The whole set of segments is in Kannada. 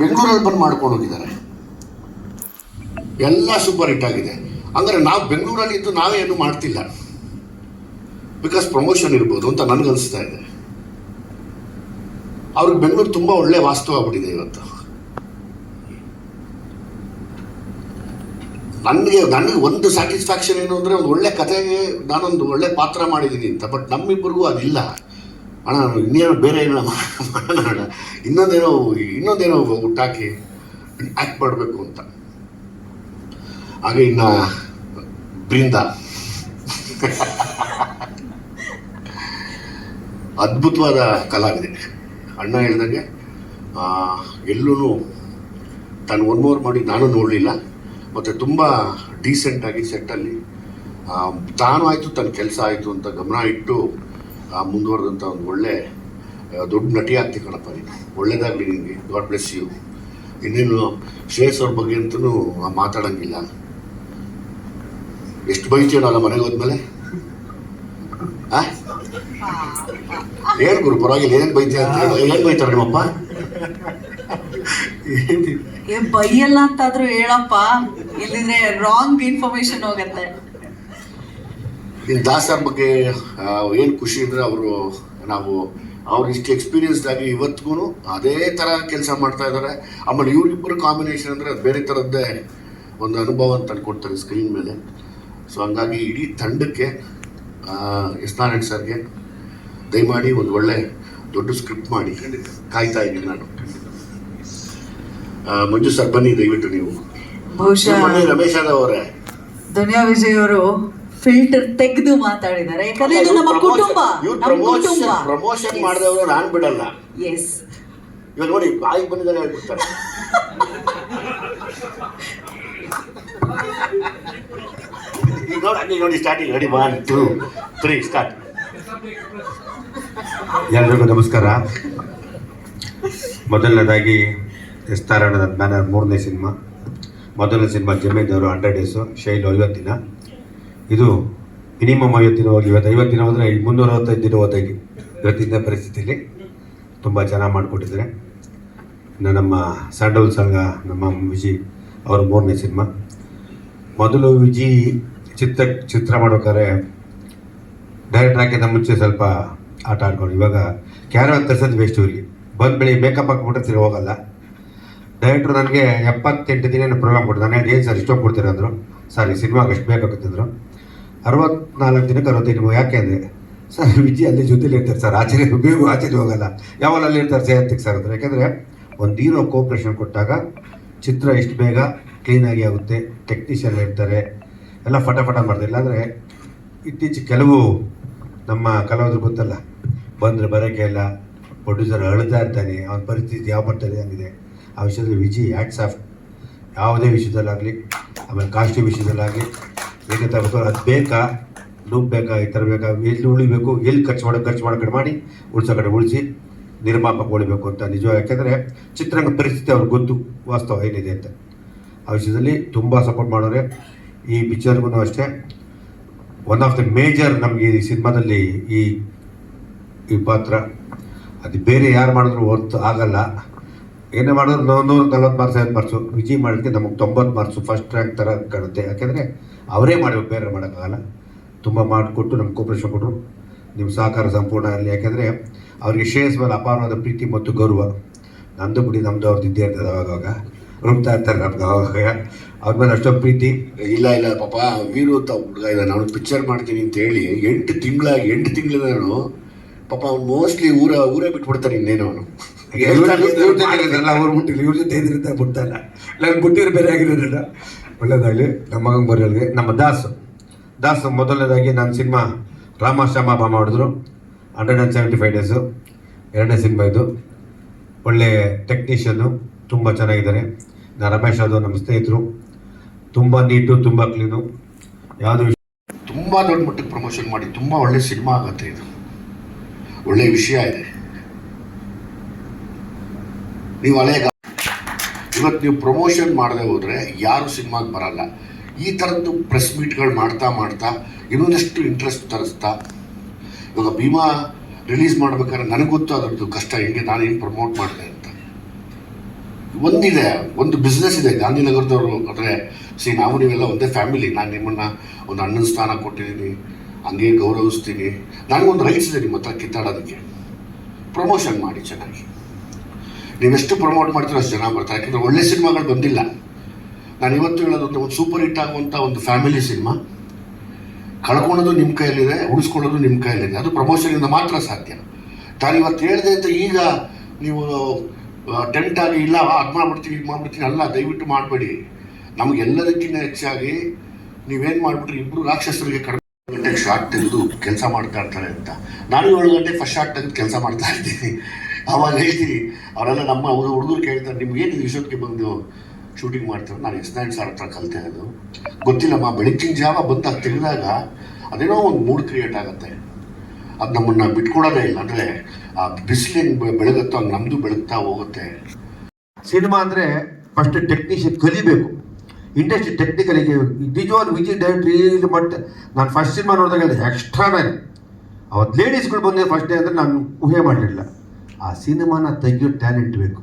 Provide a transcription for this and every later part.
ಬೆಂಗಳೂರಲ್ಲಿ ಬಂದು ಮಾಡ್ಕೊಂಡು ಹೋಗಿದ್ದಾರೆ. ಎಲ್ಲ ಸೂಪರ್ ಹಿಟ್ ಆಗಿದೆ. ಅಂದರೆ ನಾವು ಬೆಂಗಳೂರಲ್ಲಿ ಇದ್ದು ನಾವೇ ಮಾಡ್ತಿಲ್ಲ. ಬಿಕಾಸ್ ಪ್ರಮೋಷನ್ ಇರ್ಬೋದು ಅಂತ ನನಗನ್ನಿಸ್ತಾ ಇದೆ. ಅವ್ರಿಗೆ ಬೆಂಗಳೂರು ತುಂಬ ಒಳ್ಳೆ ವಾಸ್ತವ ಆಗ್ಬಿಟ್ಟಿದೆ ಇವತ್ತು. ನನಗೆ ನನಗೆ ಒಂದು ಸ್ಯಾಟಿಸ್ಫ್ಯಾಕ್ಷನ್ ಏನು ಅಂದರೆ ಒಂದು ಒಳ್ಳೆ ಕಥೆಗೆ ನಾನೊಂದು ಒಳ್ಳೆ ಪಾತ್ರ ಮಾಡಿದ್ದೀನಿ ಅಂತ ಬಟ್ ನಮ್ಮಿಬ್ಬರಿಗೂ ಅದಿಲ್ಲ. ಅಣ್ಣ, ಇನ್ನೇನೋ ಬೇರೆ ಏನೋ ಮಾಡೋಣ ಅಣ್ಣ. ಇನ್ನೊಂದೇನೋ ಇನ್ನೊಂದೇನೋ ಹುಟ್ಟಾಕಿ ಆ್ಯಕ್ಟ್ ಮಾಡಬೇಕು ಅಂತ. ಹಾಗೆ ಇನ್ನು ಬೃಂದ. ಅದ್ಭುತವಾದ ಕಲಾವಿದೆ. ಅಣ್ಣ ಹೇಳ್ದಂಗೆ ಎಲ್ಲೂ ತಾನು ಒನ್ ಮೋರ್ ಮಾಡಿ ನಾನು ನೋಡಲಿಲ್ಲ. ಮತ್ತು ತುಂಬ ಡೀಸೆಂಟಾಗಿ ಸೆಟ್ಟಲ್ಲಿ ತಾನು ಆಯಿತು ತನ್ನ ಕೆಲಸ ಆಯಿತು ಅಂತ ಗಮನ ಇಟ್ಟು ಆ, ಮುಂದುವರೆದಂಥ ಒಂದು ಒಳ್ಳೆ ದೊಡ್ಡ ನಟಿ ಆಗ್ತಿ ಕಣಪ್ಪ ನೀನು. ಒಳ್ಳೇದಾಗಲಿ ನಿನಗೆ. God bless you. ಇನ್ನೇನು ಶ್ರೇಯಸ್ ಅವ್ರ ಬಗ್ಗೆ ಅಂತೂ ಮಾತಾಡೋಂಗಿಲ್ಲ. ಎಷ್ಟು ಬೈತೀನಲ್ಲ ಮನೆಗೆ ಹೋದ್ಮೇಲೆ? ಏನು ಗುರು ಪರವಾಗಿಲ್ಲ. ಏನು ಬೈತೀಯ ಅಂತ ಹೇಳಿ. ಏನು ಬೈತಾರೆ ನಿಮ್ಮಪ್ಪ? ಬೈಯಲ್ಲ ಅಂತಾದ್ರೂ ಹೇಳಪ್ಪ. ಇಲ್ಲಿದ್ರೆ ರಾಂಗ್ ಇನ್ಫಾರ್ಮೇಶನ್ ಹೋಗತ್ತೆ. ಇನ್ನು ದಾಸರ ಬಗ್ಗೆ ಏನು ಖುಷಿ ಅಂದರೆ ಅವರು ನಾವು ಅವ್ರು ಇಷ್ಟು ಎಕ್ಸ್ಪೀರಿಯನ್ಸ್ಡ್ ಆಗಿ ಇವತ್ತಿಗೂ ಅದೇ ಥರ ಕೆಲಸ ಮಾಡ್ತಾ ಇದ್ದಾರೆ ಆಮೇಲೆ ಇವರಿಬ್ಬರು ಕಾಂಬಿನೇಷನ್ ಅಂದರೆ ಅದು ಬೇರೆ ಥರದ್ದೇ ಒಂದು ಅನುಭವ ಅಂತ ಕೊಡ್ತಾರೆ ಸ್ಕ್ರೀನ್ ಮೇಲೆ. ಸೊ ಹಂಗಾಗಿ ಇಡೀ ತಂಡಕ್ಕೆ ಎಸ್ ನಾರಾಯಣ್ ಸರ್ಗೆ ದಯಮಾಡಿ ಒಂದು ಒಳ್ಳೆ ದೊಡ್ಡ ಸ್ಕ್ರಿಪ್ಟ್ ಮಾಡಿ ಕಾಯ್ತಾ ಇದ್ದೀನಿ ನಾನು. ಮಂಜು ಸರ್ ಬನ್ನಿ ದಯವಿಟ್ಟು ನೀವು. ರಮೇಶ್ ಯಾದವ್ ಅವರೇ. ದುನಿಯಾ ವಿಜಯ್ ಅವರು ಫಿಲ್ಟರ್ ತೆಗೆದು ಮಾತಾಡಿದ್ದಾರೆ. ಯಾಕಂದ್ರೆ ಇದು ನಮ್ಮ ಕುಟುಂಬ. ನಮ್ಮ ಕುಟುಂಬ. ಪ್ರಮೋಷನ್ ಮಾಡಿದವರು ನಾನು ಬಿಡಲ್ಲ. ಎಸ್ ಇವಾಗ ನೋಡಿ ಬಾಯಿಗೆ ಬಂದಿದ್ದಾರೆ ಹೇಳ್ಬಿಡ್ತಾರೆ. ಈಗ ನೋಡಿ ಅಲ್ಲಿ ನೋಡಿ starting ready one two three start ಎಲ್ರಿಗೂ ನಮಸ್ಕಾರ. ಮೊದಲನೇದಾಗಿ ಎಸ್ ತಾರಾಯಣದ ಬ್ಯಾನರ್ ಮೂರನೇ ಸಿನಿಮಾ. ಮೊದಲನೇ ಸಿನಿಮಾ ಜಮೀನ್ದವರು ಹಂಡ್ರೆಡ್ ಡೇಸು ಶೈಲು ಐವತ್ತು ದಿನ. ಇದು ಮಿನಿಮಮ್ ಐವತ್ತು ದಿನ ಹೋಗಿ ಇವತ್ತು ಐವತ್ತು ದಿನ ಹೋದರೆ ಮುನ್ನೂರ ಅರವತ್ತೈದು. ದಿನ ಹೋದಾಗಿ ಇವತ್ತಿನ ಪರಿಸ್ಥಿತಿಯಲ್ಲಿ ತುಂಬ ಚೆನ್ನಾಗಿ ಮಾಡಿಕೊಟ್ಟಿದ್ದಾರೆ. ಇನ್ನು ನಮ್ಮ ಸ್ಯಾಂಡಲ್ ಸಂಘ ನಮ್ಮ ವಿಜಿ ಅವರ ಮೂರನೇ ಸಿನಿಮಾ. ಮೊದಲು ವಿಜಿ ಚಿತ್ರ ಚಿತ್ರ ಮಾಡ್ಬೇಕಾದ್ರೆ ಡೈರೆಕ್ಟ್ ಹಾಕಿದ ಮುಂಚೆ ಸ್ವಲ್ಪ ಆಟ ಆಡ್ಕೊಂಡು. ಇವಾಗ ಕ್ಯಾರವನ್ ತರಿಸೋದು ವೇಸ್ಟ್ ಇವ್ರಿಗೆ. ಬಂದ ಬೆಳಿಗ್ಗೆ ಮೇಕಪ್ ಹಾಕ್ಬಿಟ್ರೆ ತಿರುಗಿ ಹೋಗಲ್ಲ. ಡೈರೆಕ್ಟ್ರು ನನಗೆ ಎಪ್ಪತ್ತೆಂಟು ದಿನ ಪ್ರೋಗ್ರಾಮ್ ಕೊಡ್ತಾರೆ ನಾನು ಏನು ಸರ್ ಇಷ್ಟೊಂದು ಕೊಡ್ತೀರ? ಅಂದರು. ಸರ್ ಈ ಸಿನಿಮಾಗೆ ಎಷ್ಟು ಬೇಕಾಗುತ್ತಂದ್ರು ಅರವತ್ನಾಲ್ಕು ದಿನಕ್ಕೆ ಅರವತ್ತೈದು ಯಾಕೆ ಅಂದರೆ? ಸರ್, ವಿಜಯ್ ಅಲ್ಲಿ ಜೊತೆಲಿ ಇರ್ತಾರೆ ಸರ್. ಆಚೆ ಬೇಗ ಆಚೆಗೆ ಹೋಗಲ್ಲ. ಯಾವಾಗ ಅಲ್ಲಿ ಇರ್ತಾರೆ ಜಯಂತಿಗೆ ಸರ್ ಅಂದರೆ? ಯಾಕೆಂದರೆ ಒಂದು ಹೀರೋ ಕೋಪ್ರೇಷನ್ ಕೊಟ್ಟಾಗ ಚಿತ್ರ ಎಷ್ಟು ಬೇಗ ಕ್ಲೀನಾಗಿ ಆಗುತ್ತೆ. ಟೆಕ್ನಿಷಿಯನ್ ಇರ್ತಾರೆ. ಎಲ್ಲ ಫಟಾಫಟ ಫಟ ಮಾಡ್ತಾರೆ. ಇಲ್ಲಾಂದರೆ ಇತ್ತೀಚೆಗೆ ಕೆಲವು ನಮ್ಮ ಕಲಾವಿದ್ರು ಗೊತ್ತಲ್ಲ, ಬಂದರೆ ಬರೋಕ್ಕೆ ಇಲ್ಲ ಪ್ರೊಡ್ಯೂಸರ್ ಅಳ್ತಾ ಇರ್ತಾನೆ. ಅವನ ಪರಿಸ್ಥಿತಿ ಯಾವ ಮಟ್ಟದಲ್ಲಿ ಆಗಿದೆ ಆ ವಿಷಯದಲ್ಲಿ ವಿಜಿ ಹ್ಯಾಟ್ಸ್ ಆಫ್ ಯಾವುದೇ ವಿಷಯದಲ್ಲಾಗಲಿ, ಆಮೇಲೆ ಕಾಸ್ಟ್ಯೂಮ್ ವಿಷಯದಲ್ಲಾಗಲಿ ಹೇಗೆ ತರಬೇಕು ಅದು ಬೇಕಾ? ನುಗ್ಗು ಬೇಕಾ? ಈ ಥರ ಬೇಕಾ? ಎಲ್ಲಿ ಉಳಿಬೇಕು? ಎಲ್ಲಿ ಖರ್ಚು ಮಾಡೋ ಖರ್ಚು ಮಾಡೋ ಕಡೆ ಮಾಡಿ ಉಳಿಸೋ ಕಡೆ ಉಳಿಸಿ ನಿರ್ಮಾಪಕ ಉಳಿಬೇಕು ಅಂತ ನಿಜ ಯಾಕೆಂದರೆ ಚಿತ್ರರಂಗ ಪರಿಸ್ಥಿತಿ ಅವ್ರಿಗೆ ಗೊತ್ತು, ವಾಸ್ತವ ಏನಿದೆ ಅಂತ. ಆ ವಿಷಯದಲ್ಲಿ ತುಂಬ ಸಪೋರ್ಟ್ ಮಾಡೋರೆ. ಈ ಪಿಕ್ಚರ್ಗೂ ಅಷ್ಟೇ. ಒನ್ ಆಫ್ ದ ಮೇಜರ್ ನಮಗೆ ಈ ಸಿನಿಮಾದಲ್ಲಿ ಈ ಈ ಪಾತ್ರ. ಅದು ಬೇರೆ ಯಾರು ಮಾಡಿದ್ರು ಹೊರ್ತು ಆಗಲ್ಲ. ಏನೇ ಮಾಡೋದು? ನೂರು ನೂರ ನಲ್ವತ್ತು ಮಾರ್ಕ್ಸ್ ಐವತ್ತು ಮಾರ್ಕ್ಸು ವಿಜಿ ಮಾಡೋದಕ್ಕೆ ನಮಗೆ ತೊಂಬತ್ತು ಮಾರ್ಕ್ಸು ಫಸ್ಟ್ ರ್ಯಾಂಕ್ ಥರ ಕಾಣುತ್ತೆ. ಯಾಕೆಂದರೆ ಅವರೇ ಮಾಡಬೇಕು ಬೇರೆ ಮಾಡೋಕ್ಕಾಗಲ್ಲ. ತುಂಬ ಮಾಡಿಕೊಟ್ಟು ನಮ್ಗೆ ಕೋಪರೇಷನ್ ಕೊಟ್ಟರು ನಿಮ್ಮ ಸಹಕಾರ ಸಂಪೂರ್ಣ ಆಗಲಿ. ಯಾಕೆಂದರೆ ಅವರಿಗೆ ಶ್ರೇಯಸ್ ಅಪಾರವಾದ ಪ್ರೀತಿ ಮತ್ತು ಗೌರವ. ನಂದು ಬಿಡಿ ನಮ್ಮದು ಅವ್ರದ್ದು ಇದ್ದೇ ಇರ್ತದೆ ಅವಾಗವಾಗ ರುಬ್ತಾ ಇರ್ತಾರೆ ನಮ್ಗೆ ಅವಾಗ ಅವ್ರ ಮೇಲೆ ಅಷ್ಟೊಂದು ಪ್ರೀತಿ. ಇಲ್ಲ ಇಲ್ಲ, ಪಾಪ, ವೀರು ಅಂತ ಹುಡುಗ ಇದ್ದಾನೆ ನಾನು ಪಿಕ್ಚರ್ ಮಾಡ್ತೀನಿ ಅಂತ ಹೇಳಿ ಎಂಟು ತಿಂಗಳ, ಎಂಟು ತಿಂಗಳಿಂದ ಪಾಪ ಅವ್ನು ಮೋಸ್ಟ್ಲಿ ಊರ ಊರೇ ಬಿಟ್ಬಿಡ್ತಾನೆ ಇನ್ನೇನು ಅವನು. ಅವ್ರ ಮುಟ್ಟಿಲ್ಲ ಇವ್ರ ಜೊತೆ ಇದ್ರಿಂದ ಬಿಡ್ತಾನ. ನಾನು ಬಿಟ್ಟಿರೋ ಬೇರೆ ಆಗಿರೋದಿಲ್ಲ ಒಳ್ಳೇದಾಗಲಿ ನಮ್ಮ ಮಗಂಗೆ ಬರೋರಿಗೆ. ನಮ್ಮ ದಾಸ್. ದಾಸ್ ಮೊದಲನೇದಾಗಿ ನನ್ನ ಸಿನಿಮಾ ರಾಮ ಶ್ಯಾಮ ಬಾ ಮಾಡಿದ್ರು hundred and seventy five days ಎರಡನೇ ಸಿನಿಮಾ ಇದು. ಒಳ್ಳೆ ಟೆಕ್ನಿಷಿಯನ್ನು ತುಂಬ ಚೆನ್ನಾಗಿದ್ದಾರೆ. ನಾ ರಮೇಶ್ ಅದು ನಮ್ಮ ಸ್ನೇಹಿತರು. ತುಂಬ ನೀಟು ತುಂಬ ಕ್ಲೀನು ಯಾವುದು ತುಂಬ ದೊಡ್ಡ ಮಟ್ಟಕ್ಕೆ ಪ್ರಮೋಷನ್ ಮಾಡಿ ತುಂಬ ಒಳ್ಳೆ ಸಿನಿಮಾ ಆಗುತ್ತೆ ಇದು. ಒಳ್ಳೆ ವಿಷಯ ಇದೆ. ನೀವು ಹಳೆ ಇವತ್ತು ನೀವು ಪ್ರಮೋಷನ್ ಮಾಡದೆ ಹೋದರೆ ಯಾರು ಸಿನಿಮಾಗೆ ಬರಲ್ಲ. ಈ ಥರದ್ದು ಪ್ರೆಸ್ ಮೀಟ್ಗಳು ಮಾಡ್ತಾ ಮಾಡ್ತಾ ಇನ್ನೊಂದಷ್ಟು ಇಂಟ್ರೆಸ್ಟ್ ತರಿಸ್ತಾ. ಇವಾಗ ಭೀಮಾ ರಿಲೀಸ್ ಮಾಡ್ಬೇಕಾದ್ರೆ ನನಗೆ ಗೊತ್ತು ಅದರದ್ದು ಕಷ್ಟ ಹೆಂಗೆ, ನಾನು ಏನು ಪ್ರಮೋಟ್ ಮಾಡಿದೆ ಅಂತ. ಒಂದಿದೆ, ಒಂದು ಬಿಸ್ನೆಸ್ ಇದೆ ಗಾಂಧಿನಗರದವರು. ಅಂದರೆ ಸಿ ನಾವು ನೀವೆಲ್ಲ ಒಂದೇ ಫ್ಯಾಮಿಲಿ ನಾನು ನಿಮ್ಮನ್ನು ಒಂದು ಅಣ್ಣನ ಸ್ಥಾನ ಕೊಟ್ಟಿದ್ದೀನಿ ಹಂಗೆ ಗೌರವಿಸ್ತೀನಿ. ನನಗೊಂದು ರೈಟ್ಸ್ ಇದೆ ನಿಮ್ಮ ಹತ್ರ ಕಿತ್ತಾಡೋದಕ್ಕೆ. ಪ್ರಮೋಷನ್ ಮಾಡಿ ಚೆನ್ನಾಗಿ. ನೀವೆಷ್ಟು ಪ್ರಮೋಟ್ ಮಾಡ್ತೀರೋ ಅಷ್ಟು ಜನ ಬರ್ತಾರೆ. ಯಾಕಂದರೆ ಒಳ್ಳೆ ಸಿನಿಮಾಗಳು ಬಂದಿಲ್ಲ. ನಾನು ಇವತ್ತು ಹೇಳೋದು ಒಂದು ಸೂಪರ್ ಹಿಟ್ ಆಗುವಂಥ ಒಂದು ಫ್ಯಾಮಿಲಿ ಸಿನಿಮಾ. ಕಳ್ಕೊಳ್ಳೋದು ನಿಮ್ಮ ಕೈಯಲ್ಲಿದೆ, ಉಳಿಸ್ಕೊಳ್ಳೋದು ನಿಮ್ಮ ಕೈಯಲ್ಲಿದೆ. ಅದು ಪ್ರಮೋಷನಿಂದ ಮಾತ್ರ ಸಾಧ್ಯ. ನಾನು ಇವತ್ತು ಹೇಳಿದೆ ಅಂತ ಈಗ ನೀವು ಟೆಂಟ್ ಆಗಿ ಇಲ್ಲ, ಅದು ಮಾಡ್ಬಿಡ್ತೀನಿ, ಇದು ಮಾಡ್ಬಿಡ್ತೀನಿ ಅಲ್ಲ, ದಯವಿಟ್ಟು ಮಾಡಬೇಡಿ. ನಮಗೆಲ್ಲದಕ್ಕಿಂತ ಹೆಚ್ಚಾಗಿ ನೀವೇನು ಮಾಡಿಬಿಟ್ರಿ ಇಬ್ಬರು ರಾಕ್ಷಸರಿಗೆ ಕಡಿಮೆ ಗಂಟೆಗೆ ಶಾರ್ಟ್ ತೆಗೆದು ಕೆಲಸ ಮಾಡ್ತಾ ಇರ್ತಾರೆ ಅಂತ. ನಾನು ಏಳು ಗಂಟೆ ಫಸ್ಟ್ ಶಾರ್ಟ್ ತೆಗೆದು ಕೆಲಸ ಮಾಡ್ತಾ ಇದ್ದೀನಿ. ಅವಾಗ ಹೇಳ್ತೀನಿ, ಅವರೆಲ್ಲ ನಮ್ಮ ಹುಡುಗರು ಕೇಳ್ತಾರೆ, ನಿಮ್ಗೇನು ವಿಷಯಕ್ಕೆ ಬಂದು ಶೂಟಿಂಗ್ ಮಾಡ್ತಾರೆ? ನಾನು, ಎಸ್ ನೈನ್ ಸರ್ ಹತ್ರ ಕಲಿತೆ ಅದು. ಗೊತ್ತಿಲ್ಲಮ್ಮ, ಬೆಳಗ್ಗಿನ ಜಾವ ಬಂದಾಗ ತೆಗೆದಾಗ ಅದೇನೋ ಒಂದು ಮೂಡ್ ಕ್ರಿಯೇಟ್ ಆಗುತ್ತೆ. ಅದು ನಮ್ಮನ್ನು ಬಿಟ್ಕೊಡೋದೇ ಇಲ್ಲ. ಅಂದರೆ ಆ ಬಿಸಿಲು ಬೆಳಗುತ್ತೋ ಹಂಗೆ ನಮ್ಮದು ಬೆಳಗ್ತಾ ಹೋಗುತ್ತೆ. ಸಿನಿಮಾ ಅಂದರೆ ಫಸ್ಟ್ ಟೆಕ್ನಿಷಿಯನ್ ಕಲಿಬೇಕು. ಇಂಡಸ್ಟ್ರಿ ಟೆಕ್ನಿಕಲಿಗೆ ವಿಜಯ್ ವಿಜಿ ಇಲ್ಲಿ ಬಟ್ ನಾನು ಫಸ್ಟ್ ಸಿನಿಮಾ ನೋಡಿದಾಗ ಎಕ್ಸ್ಟ್ರಾ ಮ್ಯಾನ್ ಅವತ್ತು ಲೇಡೀಸ್ಗಳು ಬಂದೆ ಫಸ್ಟ್ ಡೇ ಅಂದರೆ ನಾನು ಊಹೆ ಮಾಡಿರಲಿಲ್ಲ ಆ ಸಿನಿಮಾನ ತೆಗಿಯೋ ಟ್ಯಾಲೆಂಟ್ ಬೇಕು.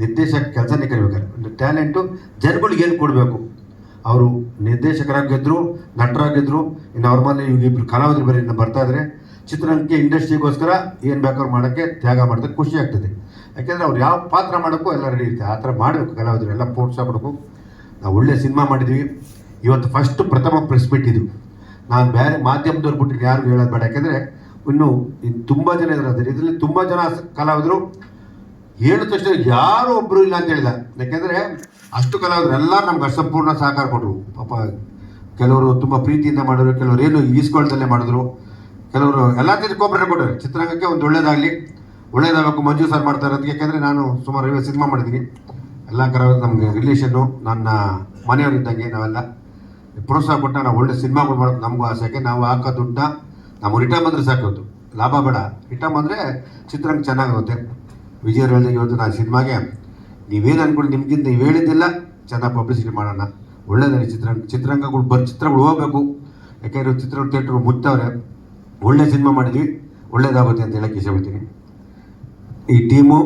ನಿರ್ದೇಶಕ ಕೆಲಸನೇ ಕಲಿಬೇಕಾದ್ರೆ ಟ್ಯಾಲೆಂಟು ಜನಗಳಿಗೆ ಏನು ಕೊಡಬೇಕು? ಅವರು ನಿರ್ದೇಶಕರಾಗಿದ್ದರು ನಟರಾಗಿದ್ದರು ಇನ್ನು ಅವ್ರ ಮನೆ ಇಬ್ಬರು ಕಲಾವಿದರು ಬೇರೆ ಇನ್ನು ಬರ್ತಾ ಇದ್ದಾರೆ ಚಿತ್ರರಂಗಕ್ಕೆ ಇಂಡಸ್ಟ್ರಿಗೋಸ್ಕರ ಏನು ಬೇಕಾದ್ರು ಮಾಡೋಕ್ಕೆ ತ್ಯಾಗ ಮಾಡೋದಕ್ಕೆ ಖುಷಿ ಆಗ್ತದೆ. ಯಾಕೆಂದರೆ ಅವ್ರು ಯಾವ ಪಾತ್ರ ಮಾಡೋಕ್ಕೂ ಎಲ್ಲ ರೆಡಿ ಇರುತ್ತೆ ಆ ಥರ ಮಾಡಬೇಕು ಕಲಾವಿದರು ಎಲ್ಲ ಪ್ರೋತ್ಸಾಹಪಡಬೇಕು ನಾವು ಒಳ್ಳೆ ಸಿನಿಮಾ ಮಾಡಿದ್ವಿ. ಇವತ್ತು ಫಸ್ಟ್ ಪ್ರಥಮ ಪ್ರೆಸ್ ಮೀಟ್ ಇದು. ನಾನು ಬೇರೆ ಮಾಧ್ಯಮದವ್ರು ಬಿಟ್ಟು ಯಾರು ಹೇಳೋದು ಬೇಡ. ಯಾಕೆಂದರೆ ಇನ್ನು ಇನ್ನು ತುಂಬ ಜನ ಇದ್ದಾರೆ ಇದರಲ್ಲಿ ತುಂಬ ಜನ ಕಲಾವಿದರು. ಹೇಳಿದ ತಕ್ಷಣ ಯಾರು ಒಬ್ಬರು ಇಲ್ಲ ಅಂತ ಹೇಳಿದ ಯಾಕೆಂದರೆ ಅಷ್ಟು ಕಲಾವಿದರು ಎಲ್ಲ ನಮ್ಗೆ ಅಸಂಪೂರ್ಣ ಸಹಕಾರ ಕೊಟ್ಟರು ಪಾಪ ಕೆಲವರು ತುಂಬ ಪ್ರೀತಿಯಿಂದ ಮಾಡಿದ್ರು. ಕೆಲವರು ಏನು ಈಸ್ಕೊಳ್ದಲ್ಲೇ ಮಾಡಿದ್ರು. ಕೆಲವರು ಎಲ್ಲ ರೀತಿ ಕೋಪರೇಟ್ ಕೊಟ್ಟರು ಚಿತ್ರರಂಗಕ್ಕೆ ಒಂದು ಒಳ್ಳೇದಾಗಲಿ. ಒಳ್ಳೇದಾಗಬೇಕು. ಮಂಜು ಸರ್ ಮಾಡ್ತಾರೆ ಅಂತ. ಯಾಕೆಂದರೆ ನಾನು ಸುಮಾರು ಐವತ್ತು ಸಿನಿಮಾ ಮಾಡಿದ್ದೀನಿ. ಎಲ್ಲ ಕರ ನಮಗೆ ರಿಲೇಷನ್ನು ನನ್ನ ಮನೆಯವರಿದ್ದಂಗೆ ನಾವೆಲ್ಲ ಪ್ರೋತ್ಸಾಹ ಕೊಟ್ಟ ನಾವು ಒಳ್ಳೆ ಸಿನಿಮಾಗಳು ಮಾಡೋದು ನಮಗೂ ಆಸೆಗೆ, ನಾವು ಹಾಕೋ ದುಡ್ಡ ನಾವು ರಿಟರ್ನ್ ಬಂದರೆ ಸಾಕೋದು ಲಾಭ ಬೇಡ. ರಿಟರ್ನ್ ಬಂದರೆ ಚಿತ್ರರಂಗ ಚೆನ್ನಾಗುತ್ತೆ. ವಿಜಯರು ಹೇಳಿದಂಗೆ ಇವತ್ತು ನಾನು ಸಿನಿಮಾಗೆ ನೀವೇನು ಅನ್ಕೊಂಡು ನಿಮ್ಗಿಂತ ನೀವು ಹೇಳಿದ್ದಿಲ್ಲ, ಚೆನ್ನಾಗಿ ಪಬ್ಲಿಸಿಟಿ ಮಾಡೋಣ. ಒಳ್ಳೆಯದಾಗಿ ಚಿತ್ರರಂಗ, ಚಿತ್ರರಂಗಗಳು ಬರ್, ಚಿತ್ರಗಳು ಹೋಗಬೇಕು. ಯಾಕೆಂದರೆ ಚಿತ್ರ ಥಿಯೇಟ್ರ್ ಮುತ್ತವ್ರೆ ಒಳ್ಳೆ ಸಿನಿಮಾ ಮಾಡಿದ್ವಿ, ಒಳ್ಳೇದಾಗುತ್ತೆ ಅಂತ ಹೇಳಕ್ಕೆ ಇಷ್ಟಪಡ್ತೀನಿ. ಈ ಟೀಮು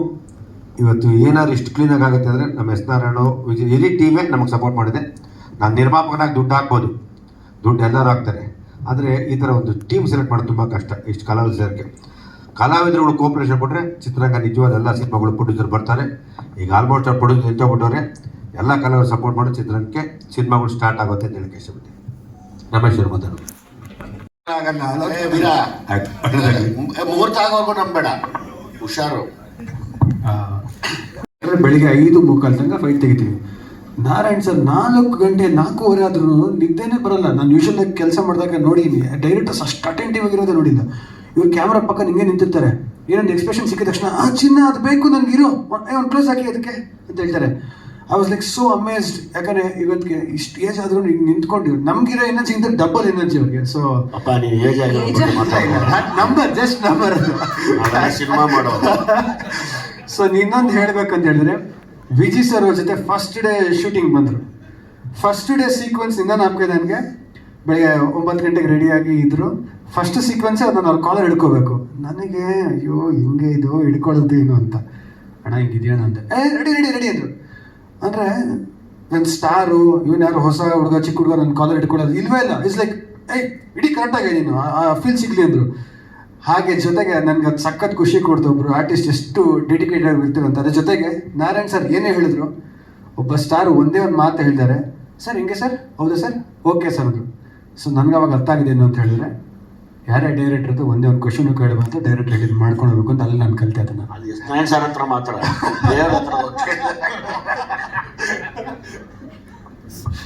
ಇವತ್ತು ಏನಾದ್ರು ಇಷ್ಟು ಕ್ಲೀನಾಗಿ ಆಗುತ್ತೆ ಅಂದರೆ ನಮ್ಮ ಎಸ್ ನಾರಾಯಣ ವಿಜಯ್ ಇಡೀ ಟೀಮೇ ನಮಗೆ ಸಪೋರ್ಟ್ ಮಾಡಿದೆ. ನಾನು ನಿರ್ಮಾಪಕನಾಗಿ ದುಡ್ಡು ಹಾಕ್ಬೋದು. ದುಡ್ಡು ಎಲ್ಲರೂ ಹಾಕ್ತಾರೆ. ಆದರೆ ಈ ಥರ ಒಂದು ಟೀಮ್ ಸೆಲೆಕ್ಟ್ ಮಾಡೋದು ತುಂಬ ಕಷ್ಟ ಇಷ್ಟು ಕಲಾವಿದರಿಗೆ ಸೇರಕ್ಕೆ ಕಲಾವಿದರುಗಳು ಕೋಪರೇಷನ್ ಕೊಟ್ಟರೆ ಚಿತ್ರರಂಗ ನಿಜವಾದ ಎಲ್ಲ ಸಿನಿಮಾಗಳು ಪ್ರೊಡ್ಯೂಸರ್ ಬರ್ತಾರೆ. ಈಗ ಆಲ್ಮೋಸ್ಟ್ ಅವ್ರು ಪ್ರೊಡ್ಯೂಸರ್ ನಿಂತೋಗ್ಬಿಟ್ಟವ್ರೆ ಎಲ್ಲ ಕಲಾವಿದರು ಸಪೋರ್ಟ್ ಮಾಡಿ ಚಿತ್ರರಂಗಕ್ಕೆ ಸಿನಿಮಾಗಳು ಸ್ಟಾರ್ಟ್ ಆಗುತ್ತೆ ಅಂತ ಹೇಳಕ್ಕೆ ಇಷ್ಟಪಡ್ತೀನಿ ರಮೇಶ್ ಅವರು ಮಾತಾಡೋದು ಮುಹೂರ್ತ ಆಗೋವರೆಗೂ ನಂಬೇಡ. ಹುಷಾರು. ಬೆಳಿಗ್ಗೆ ಐದು ಮುಕ್ಕಾಲ್ ತನಕ ಫೈಟ್ ತೆಗಿತೀವಿ ನಾರಾಯಣ್ ಸರ್ ನಾಲ್ಕು ಗಂಟೆ ನಾಲ್ಕೂವರೆ ಆದ್ರೂ ನಿದ್ದೆನೇ ಬರಲ್ಲ. ನಾನು ಯೂಶಲ್ ಆಗಿ ಕೆಲಸ ಮಾಡಿದಾಗ ನೋಡಿದ್ದೀನಿ ಡೈರೆಕ್ಟರ್ಸ್ ಅಷ್ಟು ಅಟೆಂಟಿವ್ ಆಗಿರೋದೇ ನೋಡಿಲ್ಲ ಇವ್ರು ಕ್ಯಾಮ್ರಾ ಪಕ್ಕ ನಿಂಗೆ ನಿಂತಿರ್ತಾರೆ. ಏನೊಂದು ಎಕ್ಸ್ಪ್ರೆಷನ್ ಸಿಕ್ಕಿದ ತಕ್ಷಣ ಆ ಚಿನ್ನ ಅದು ಬೇಕು ನನಗೆ ಇರೋ. ಒಂದು ಕ್ಲೋಸ್ ಹಾಕಿ ಅದಕ್ಕೆ ಅಂತ ಹೇಳ್ತಾರೆ. I was like so amazed ಯಾಕಂದ್ರೆ ಇವತ್ತಿಗೆ ಇಷ್ಟು ಏಜ್ ಆದ್ರೂ ನಿಂತ್ಕೊಂಡು ನಮ್ಗಿರೋ ಎನರ್ಜಿ ಇಂದ ಡಬಲ್ ಎನರ್ಜಿ ಅವ್ರಿಗೆ. ಸೊ ಅಪ್ಪ ನೀನು ಏಜ್ ಆಗಿ ನಂಬರ್ ಜಸ್ಟ್ ನಂಬರ್ ಸಿನಿಮಾ ಮಾಡೋ ಸೊ ಇನ್ನೊಂದು ಹೇಳ್ಬೇಕಂತ ಹೇಳಿದ್ರೆ, ವಿಜಿ ಸರ್ ಅವ್ರ ಜೊತೆ ಫಸ್ಟ್ ಡೇ ಶೂಟಿಂಗ್ ಬಂದರು. ಫಸ್ಟ್ ಡೇ ಸೀಕ್ವೆನ್ಸ್ ಇಂದ ನಮಗೆ ನನಗೆ ಬೆಳಗ್ಗೆ ಒಂಬತ್ತು ಗಂಟೆಗೆ ರೆಡಿಯಾಗಿ ಇದ್ದರು ಫಸ್ಟ್ ಸೀಕ್ವೆನ್ಸ್ ಅದನ್ನ ಅವ್ರ ಕಾಲರ್ ಹಿಡ್ಕೋಬೇಕು. ನನಗೆ, ಅಯ್ಯೋ, ಹಿಂಗೆ ಇದು ಹಿಡ್ಕೊಳ್ಳೋದು ಏನು ಅಂತ? ಅಣ್ಣ, ಹಿಂಗಿದೆಯಾ? ಅಂತ ಏ ರೆಡಿ ರೆಡಿ ರೆಡಿ ಅಂದರು. ಅಂದರೆ ನನ್ನ ಸ್ಟಾರು, ಇವನು ಯಾರು ಹೊಸ ಹುಡುಗ, ಚಿಕ್ಕ ಹುಡುಗ ನನ್ನ ಕಾಲರ್ ಹಿಡ್ಕೊಳ್ಳೋದು ಇಲ್ವೇ ಇಲ್ಲ. ಇಟ್ಸ್ ಲೈಕ್ ಏಯ್, ಇಡೀ ಕರೆಕ್ಟಾಗಿ ನೀನು. ಆ ಫೀಲ್ ಸಿಗ್ಲಿ, ಅಂದರು. ಹಾಗೆ ಜೊತೆಗೆ ನನ್ಗೆ ಅದು ಸಖತ್ ಖುಷಿ ಕೊಡ್ತು ಒಬ್ಬರು ಆರ್ಟಿಸ್ಟ್ ಎಷ್ಟು ಡೆಡಿಕೇಟೆಡ್ ಆಗಿರ್ತೀವಿ ಅಂತ. ಅದ್ರ ಜೊತೆಗೆ ನಾರಾಯಣ್ ಸರ್ ಏನೇ ಹೇಳಿದ್ರು ಒಬ್ಬ ಸ್ಟಾರ್ ಒಂದೇ ಒಂದು ಮಾತು ಹೇಳಿದ್ದಾರೆ ಸರ್ ಹಿಂಗೆ ಸರ್ ಹೌದಾ ಸರ್ ಓಕೆ ಸರ್ ಅಂದರು. ಸೊ ನನಗೆ ಅವಾಗ ಅರ್ಥ ಆಗಿದೆ ಏನು ಅಂತ ಹೇಳಿದ್ರೆ ಯಾರೇ ಡೈರೆಕ್ಟರ್ದು ಒಂದೇ ಒಂದು ಕ್ವಶನ್ ಕೇಳಬೇಕು ಡೈರೆಕ್ಟರ್ ಹೇಳಿದ್ ಮಾಡ್ಕೊಂಡು ಹೋಗ್ಬೇಕು ಅಂತ ಅಲ್ಲಿ ನಾನು ಕಲಿತೆ ಅದನ್ನು. ನಾರಾಯಣ್ ಸರ್ ಹತ್ರ ಮಾತ್ರ.